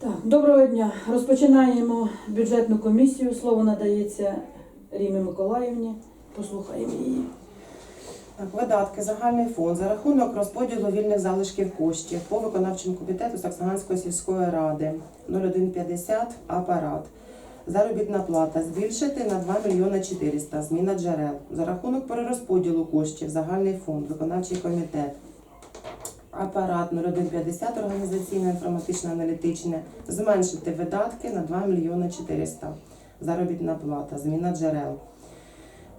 Так, доброго дня. Розпочинаємо бюджетну комісію. Слово надається Рімі Миколаївні. Послухаємо її. Видатки, загальний фонд за рахунок розподілу вільних залишків коштів по виконавчому комітету Саксаганської сільської ради 0150 апарат. Заробітна плата збільшити на 2 мільйони 400, зміна джерел. За рахунок перерозподілу коштів, загальний фонд, виконавчий комітет. Апарат 0150 організаційне інформатичне аналітичне зменшити видатки на 2 мільйони 400. Заробітна плата, зміна джерел.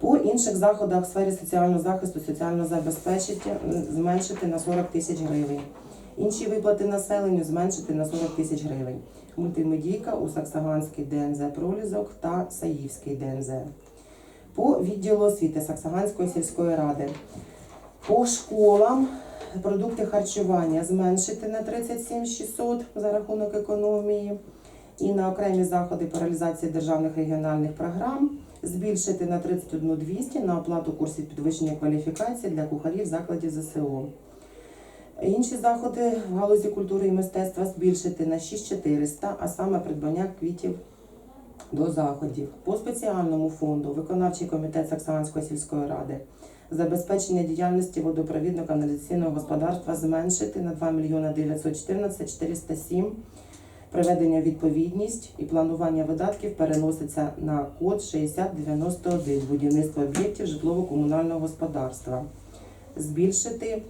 По інших заходах в сфері соціального захисту, соціального забезпечення зменшити на 40 тисяч гривень. Інші виплати населенню зменшити на 40 тисяч гривень. Мультимедійка у Саксаганський ДНЗ Пролізок та Саївський ДНЗ. По відділу освіти Саксаганської сільської ради. По школам продукти харчування зменшити на 37 600 за рахунок економії. І на окремі заходи по реалізації державних регіональних програм збільшити на 31 200 на оплату курсів підвищення кваліфікації для кухарів закладів ЗСО. Інші заходи в галузі культури і мистецтва збільшити на 6400, а саме придбання квітів до заходів. По спеціальному фонду виконавчий комітет Саксаганської сільської ради забезпечення діяльності водопровідно-каналізаційного господарства зменшити на 2 мільйони 914 407 Приведення відповідність і планування видатків переноситься на код 6091 будівництво об'єктів житлово-комунального господарства. Збільшити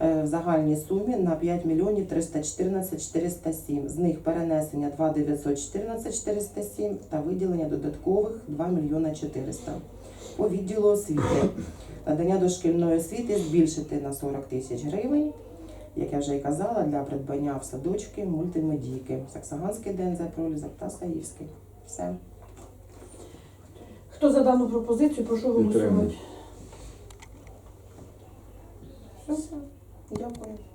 в загальній сумі на 5 мільйонів 314 407. З них перенесення 2 914 407 та виділення додаткових 2 мільйона 400. По відділу освіти. Надання дошкільної освіти збільшити на 40 тисяч гривень як я вже і казала, для придбання в садочки мультимедійки. Саксаганський ДНЗ пролізок та Саївський. Все. Хто за дану пропозицію, прошу голосувати. 你就不。